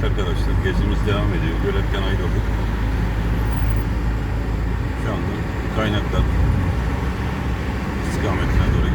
Evet arkadaşlar gezimiz devam ediyor. Gölet'ten ayrıldık. Şu anda kaynaklar istikametine doğru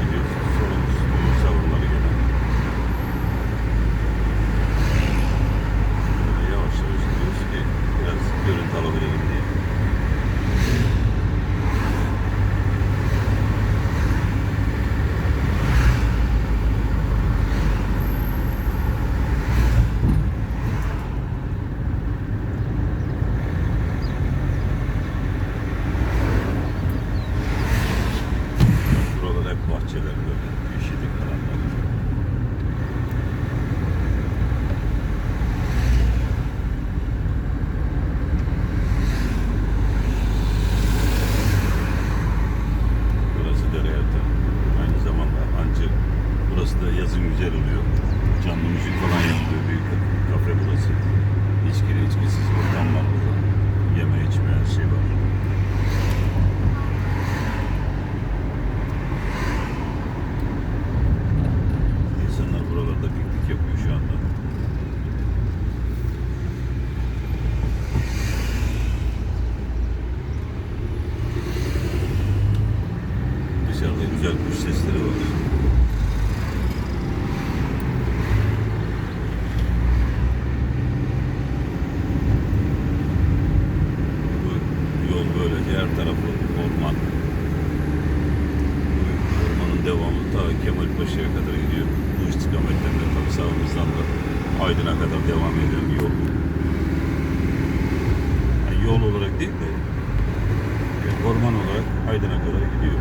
Aydın'a kadar gidiyor.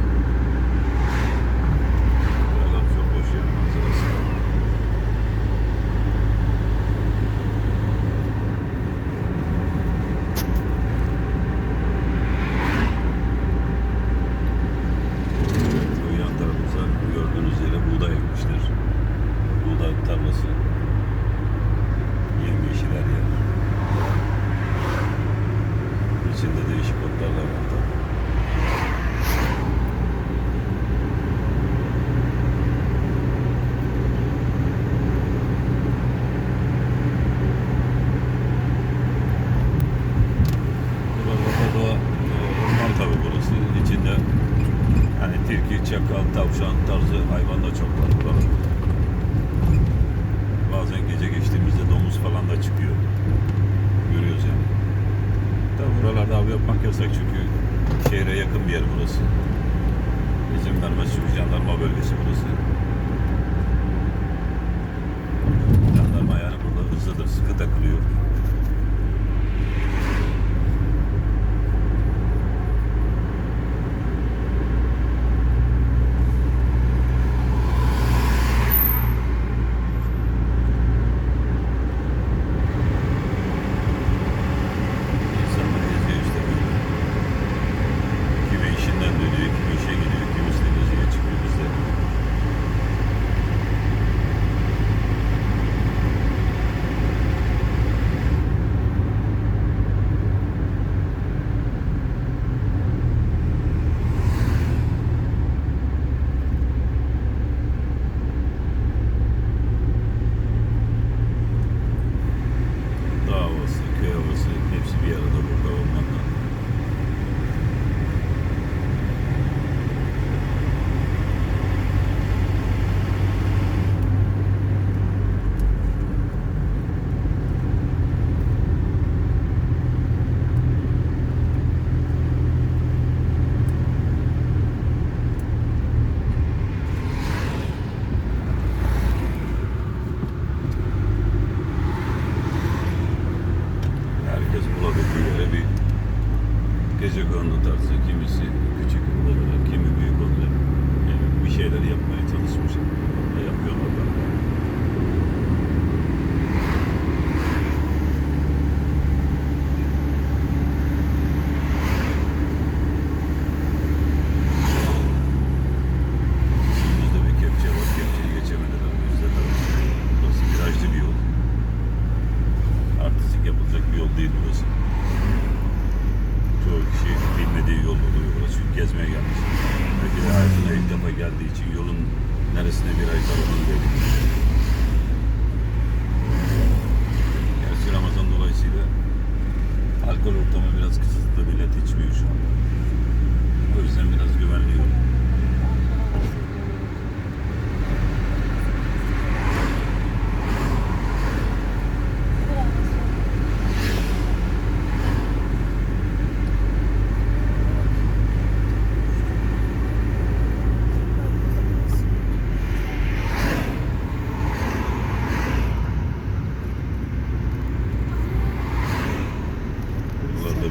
geziyor onun tarzı, kimisi küçük. yolun neresine bir ay karavan verdik. Gerçi Ramazan dolayısıyla alkol ortamı biraz kısıtlı millet içmiyor şu an. O yüzden biraz güvenliyorum.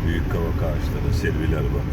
büyük kavak ağaçları, selviler var.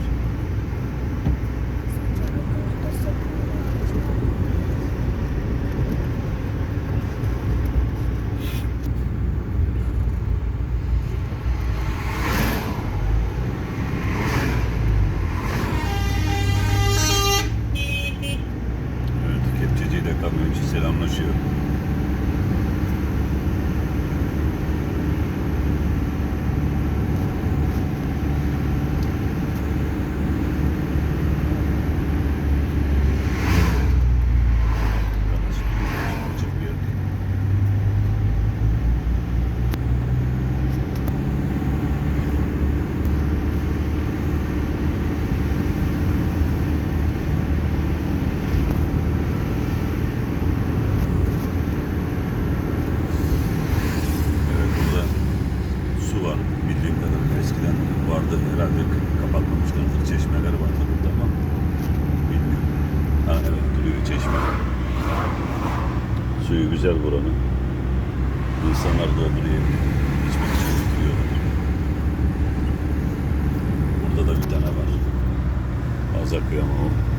Akıyor ama.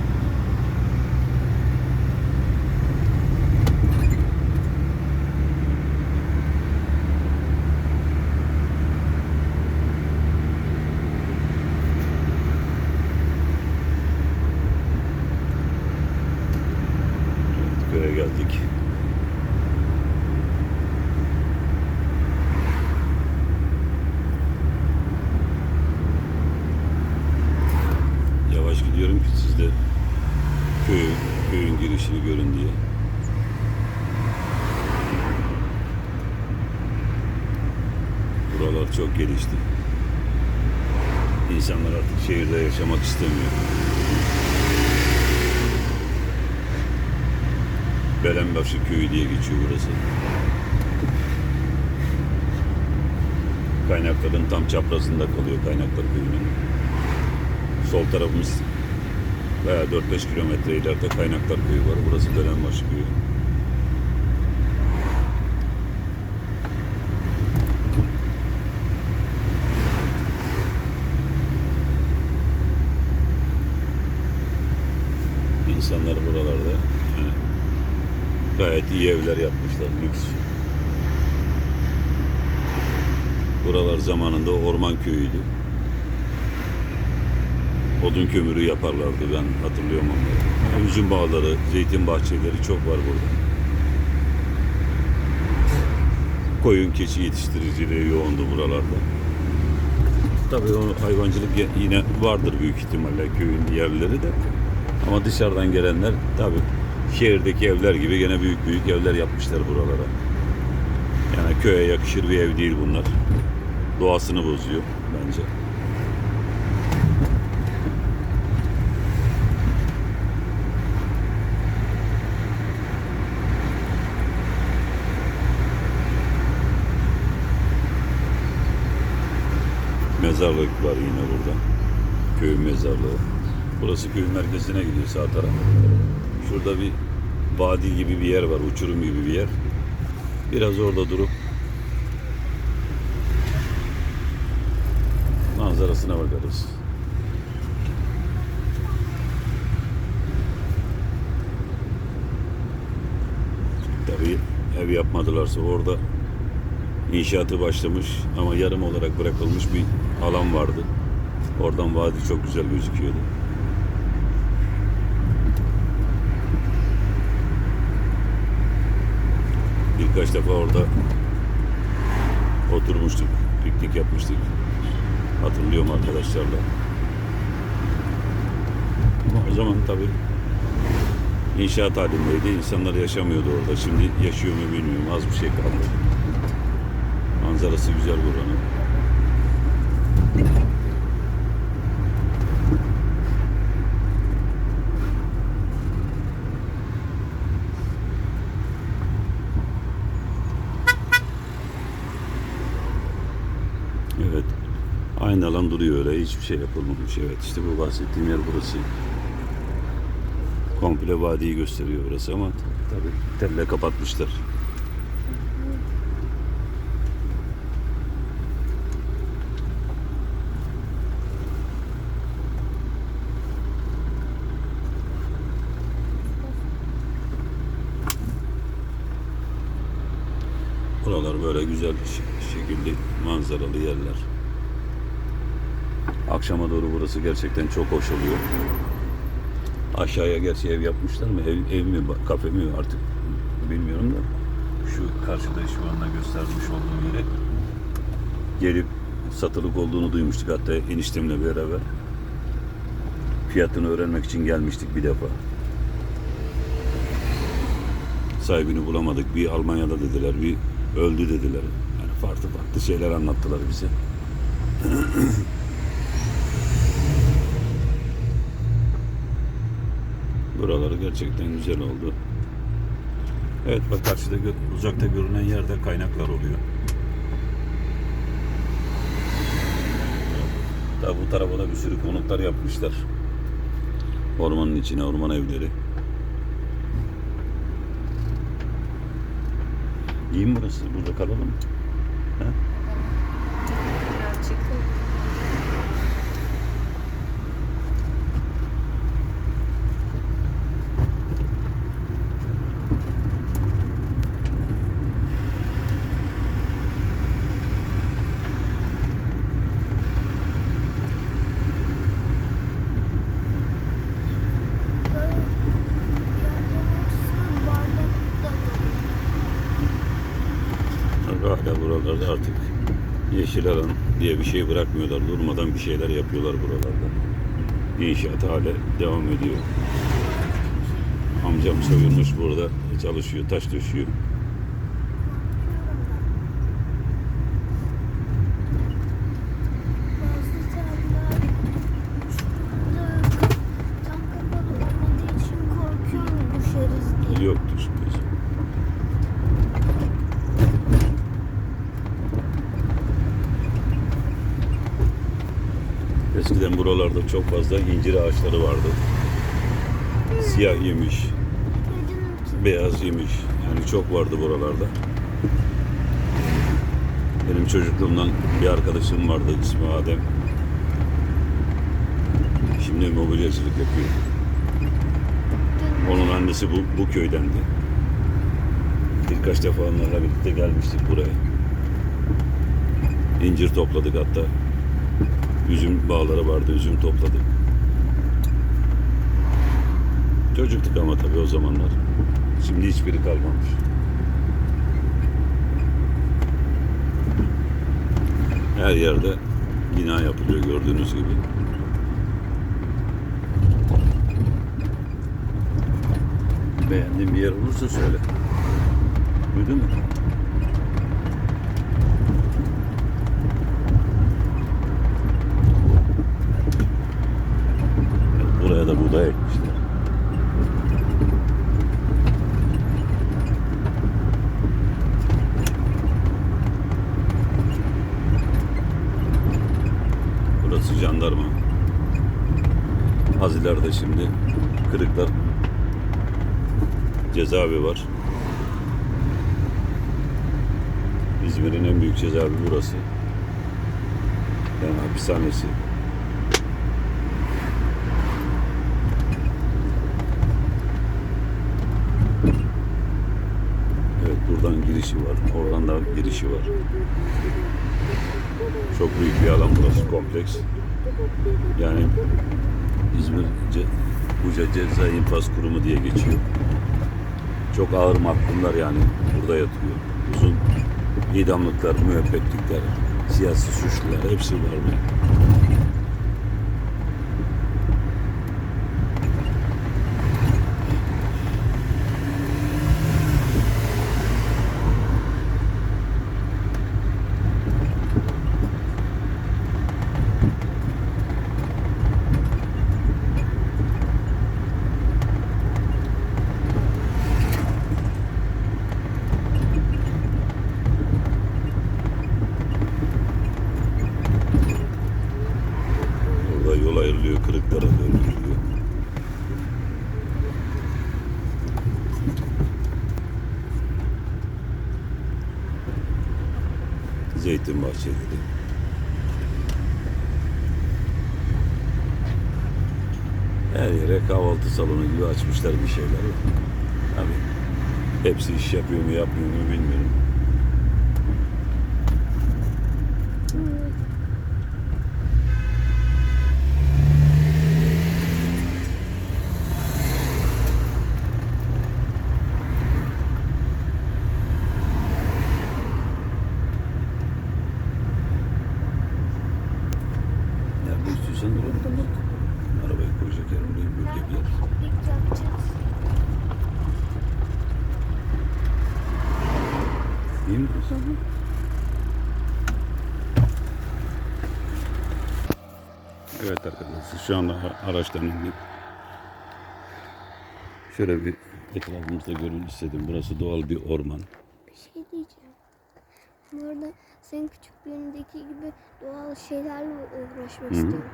Gidiyorum ki siz de köyü, köyün girişini görün diye. Buralar çok gelişti. İnsanlar artık şehirde yaşamak istemiyor. Belenbaşı köyü diye geçiyor burası. Kaynakların tam çaprazında kalıyor Kaynaklar Köyü'nün. Sol tarafımız veya 4-5 kilometre ileride Kaynaklar Köyü var. Burası Belenbaşı Köyü. İnsanlar buralarda yani gayet iyi evler yapmışlar. Lüks. Buralar zamanında orman köyüydü. Odun kömürü yaparlardı ben hatırlıyorum onları. Üzüm bağları, zeytin bahçeleri çok var burada. Koyun keçi yetiştiriciliği yoğundu buralarda. Tabii o hayvancılık yine vardır büyük ihtimalle köyün yerleri de. Ama dışarıdan gelenler tabii şehirdeki evler gibi gene büyük büyük evler yapmışlar buralara. Yani köye yakışır bir ev değil bunlar. Doğasını bozuyor bence. Mezarlık var yine burada. Köyün mezarlığı. Burası köyün merkezine gidiyor sağ taraf. Şurada bir vadi gibi bir yer var, uçurum gibi bir yer. Biraz orada durup manzarasına bakarız. Tabii ev yapmadılarsa orada inşaatı başlamış ama yarım olarak bırakılmış bir alan vardı. Oradan vadi çok güzel gözüküyordu. Birkaç defa orada oturmuştuk, piknik yapmıştık. Hatırlıyorum arkadaşlarla. Ama o zaman tabii inşaat halindeydi. İnsanlar yaşamıyordu orada. Şimdi yaşıyor mu bilmiyorum. Az bir şey kaldı. Manzarası güzel buranın. Evet. Aynı alan duruyor öyle. Hiçbir şey yapılmamış. Evet işte bu bahsettiğim yer burası. Komple vadiyi gösteriyor burası ama tabii telle kapatmışlar. Böyle güzel ş- şekilde manzaralı yerler. Akşama doğru burası gerçekten çok hoş oluyor. Aşağıya gerçi ev yapmışlar mı? Ev, ev mi, kafe mi artık bilmiyorum da. Şu karşıda şu anda göstermiş olduğum yere gelip satılık olduğunu duymuştuk hatta eniştemle beraber. Fiyatını öğrenmek için gelmiştik bir defa. Sahibini bulamadık. Bir Almanya'da dediler, bir öldü dediler. Yani farklı farklı şeyler anlattılar bize. Buraları gerçekten güzel oldu. Evet bak karşıda uzakta görünen yerde kaynaklar oluyor. Tabi bu tarafa da bir sürü konutlar yapmışlar. Ormanın içine orman evleri. İyi mi burası? Burada kalalım mı? Birazcık Hala buralarda artık yeşil alan diye bir şey bırakmıyorlar. Durmadan bir şeyler yapıyorlar buralarda. İnşaat hala devam ediyor. Amcam soyulmuş burada çalışıyor, taş döşüyor. Tam kapalı olmadığı için korkuyorum düşeriz diye. Yok düşmüyor. Eskiden buralarda çok fazla incir ağaçları vardı. Siyah yemiş, beyaz yemiş. Yani çok vardı buralarda. Benim çocukluğumdan bir arkadaşım vardı ismi Adem. Şimdi mobilyacılık yapıyor. Onun annesi bu, bu köydendi. Birkaç defa onlarla birlikte gelmiştik buraya. İncir topladık hatta. Üzüm bağları vardı, üzüm topladık. Çocuktuk ama tabii o zamanlar. Şimdi hiçbiri kalmamış. Her yerde bina yapılıyor gördüğünüz gibi. Beğendiğin bir yer olursa söyle. Duydun mu? Buraya da buğday ekmişler. Burası jandarma. Az şimdi Kırıklar cezaevi var. İzmir'in en büyük cezaevi burası. Yani hapishanesi. Evet buradan girişi var. Oradan da girişi var. Çok büyük bir alan burası kompleks. Yani İzmir Ce- Buca Ceza İnfaz Kurumu diye geçiyor. Çok ağır mahkumlar yani burada yatıyor. Uzun idamlıklar, müebbetlikler, siyasi suçlular hepsi var burada. Zeytin bahçeleri. Her yere kahvaltı salonu gibi açmışlar bir şeyler. Tabii hepsi iş yapıyor mu yapmıyor mu bilmiyorum. Evet arkadaşlar şu anda araçtan indik. Şöyle bir etrafımızda görün istedim. Burası doğal bir orman. Bir şey diyeceğim. Bu arada senin küçüklüğündeki gibi doğal şeylerle uğraşmak Hı. istiyorum.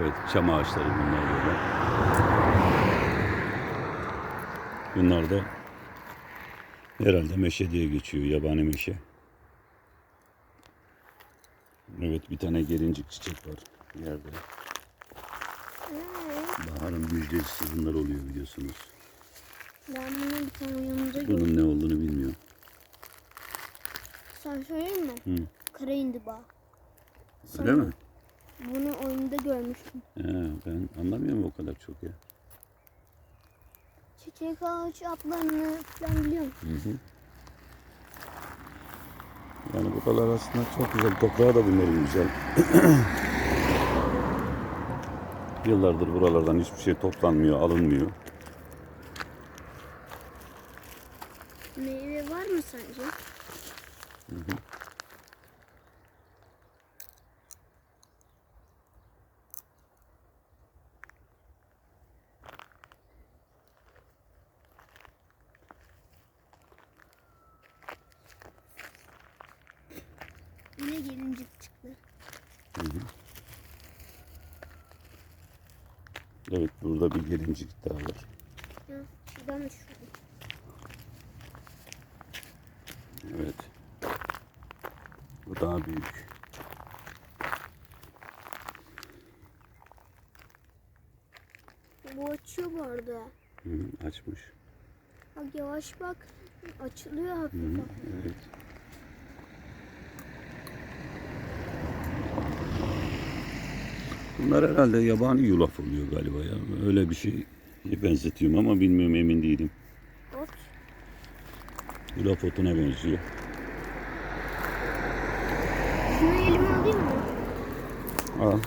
Evet çam ağaçları bunlar böyle. Bunlar da herhalde meşe diye geçiyor. Yabani meşe. Evet bir tane gelincik çiçek var yerde. Baharın müjdecisi bunlar oluyor biliyorsunuz. Ben bunu bir tane gördüm. Bunun ne olduğunu bilmiyorum. Sen söyleyeyim mi? Hı. Kara indiba. Öyle mi? Bunu oyunda görmüştüm. He, ben anlamıyorum o kadar çok ya. Çiçek ağaç adlarını falan biliyorum. Hı hı. Yani buralar aslında çok güzel. Toprağı da bunların güzel. Yıllardır buralardan hiçbir şey toplanmıyor, alınmıyor. Meyve var mı sence? Yine gelincik çıktı. Evet burada bir gelincik daha var. Ya, şuradan da şuradan. Evet. Bu daha büyük. Bu açıyor bu arada. Hı açmış. Bak yavaş bak. Açılıyor hafif Hı evet. Bunlar herhalde yabani yulaf oluyor galiba ya. Öyle bir şey benzetiyorum ama bilmiyorum emin değilim. Ot. Yulaf otuna benziyor. Şunu elime alayım mı? Al.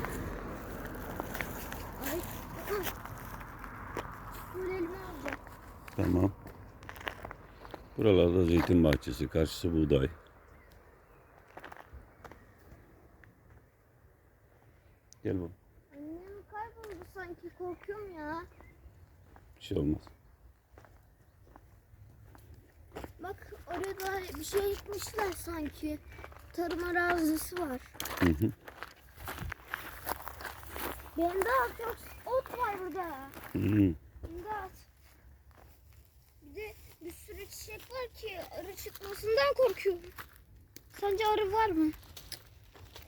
Tamam. Buralarda zeytin bahçesi, karşısı buğday. Gel bu. Annem kayboldu sanki korkuyorum ya. Bir şey olmaz. Bak orada bir şey ekmişler sanki. Tarım arazisi var. Hı hı. Bendat yok ot var burada. Hı. Bendat. Bir de bir sürü çiçek var ki arı çıkmasından korkuyorum. Sence arı var mı?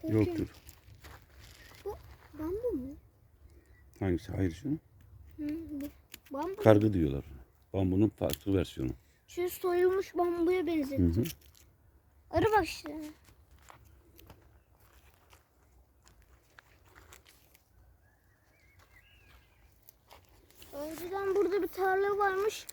Korkuyorum. Yoktur. Bambu mu? Hangisi? Hayır şunu. Hı, bu. Bambu. Kargı diyorlar. Bambunun farklı versiyonu. Şu soyulmuş bambuya benzettim. hı. Arı işte. Önceden burada bir tarla varmış.